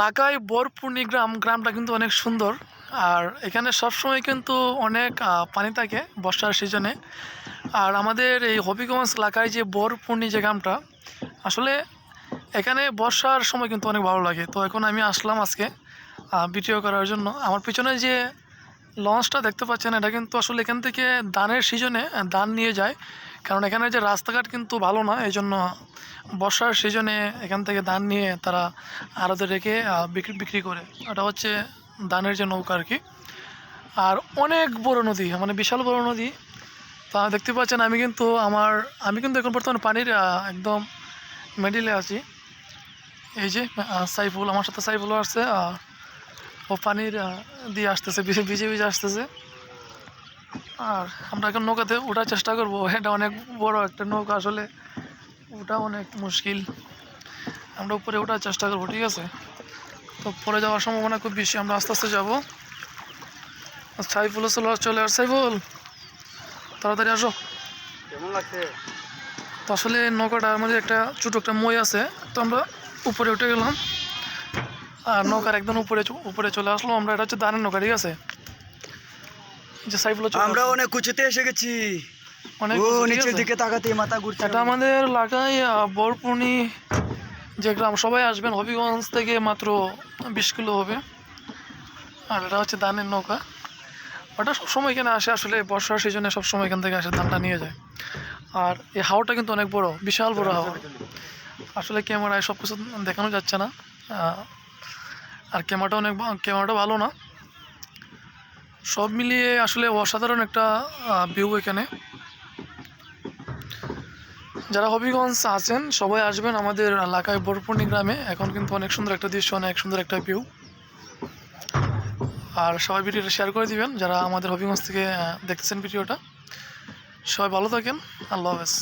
লাকাই বরপুর্ণি গ্রাম, গ্রামটা কিন্তু অনেক সুন্দর। আর এখানে সবসময় কিন্তু অনেক পানি থাকে বর্ষার সিজনে। আর আমাদের এই হবিগঞ্জ এলাকায় যে বরপুর্ণি যে গ্রামটা, আসলে এখানে বর্ষার সময় কিন্তু অনেক ভালো লাগে। তো এখন আমি আসলাম আজকে ভিডিও করার জন্য। আমার পিছনে যে লঞ্চটা দেখতে পাচ্ছেন, এটা কিন্তু আসলে এখান থেকে দানের সিজনে দান নিয়ে যায়। কারণ এখানে যে রাস্তাঘাট কিন্তু ভালো না এই জন্য বর্ষার সিজনে এখান থেকে ধান নিয়ে তারা আড়তে রেখে বিক্রি বিক্রি করে। এটা হচ্ছে ধানের যে নৌকা আর কি। আর অনেক বড় নদী মানে বিশাল বড় নদী। তা দেখতে পাচ্ছেন আমি কিন্তু আমার, আমি কিন্তু এখন বর্তমানে পানির একদম মিডিলে আছি। এই যে সাইফুল, আমার সাথে সাইফুলও আসছে ও পানির দিয়ে আসতেছে ভিজে ভিজে আসতেছে। আর আমরা এখন নৌকাতে ওঠার চেষ্টা করব। এটা অনেক বড় একটা নৌকা আসলে। ওটা অনেক মুশকিল। আমরা উপরে ওঠার চেষ্টা করব ঠিক আছে? তো পরে যাওয়ার সম্ভাবনা খুব বেশি আমরা আস্তে আস্তে যাব। সাইফুল চলে চলে আর সাইফুল। তাড়াতাড়ি আসো। কেমন লাগছে? তো আসলে নৌকাটার মধ্যে একটা ছোটো একটা মই আছে তো আমরা উপরে উঠে গেলাম। আর নৌকার একদম উপরে উপরে চলে আসলো আমরা এটা হচ্ছে দানের নৌকা ঠিক আছে? যে সাইফুল আমরা অনেক উঁচুতে এসে গেছি। অনেক ও নিচের দিকে তাকাতে মাথা ঘুরছে। এটা আমাদের এলাকায় বরপুনি যে গ্রাম সবাই আসবেন হবিগঞ্জ থেকে মাত্র বিশ কিলো হবে। আর এটা হচ্ছে ধানের নৌকা। ওটা সবসময় এখানে আসে আসলে বর্ষার সিজনে সবসময় এখান থেকে আসে ধানটা নিয়ে যায়। আর এই হাওয়াটা কিন্তু অনেক বড় বিশাল বড় হাওয়া আসলে ক্যামেরায় সব কিছু দেখানো যাচ্ছে না আর ক্যামেরাটা অনেক ক্যামেরাটা ভালো না। সব মিলিয়ে আসলে অসাধারণ একটা ভিউ এখানে। যারা হবিগঞ্জ আছেন, সবাই আসবেন আমাদের এলাকায় বরপুর্ণি গ্রামে। এখন কিন্তু অনেক সুন্দর একটা দৃশ্য, অনেক সুন্দর একটা ভিউ আর সবাই ভিডিওটা শেয়ার করে দিবেন, যারা আমাদের হবিগঞ্জ থেকে দেখতেছেন ভিডিওটা। সবাই ভালো থাকেন, আল্লাহ হাফেজ।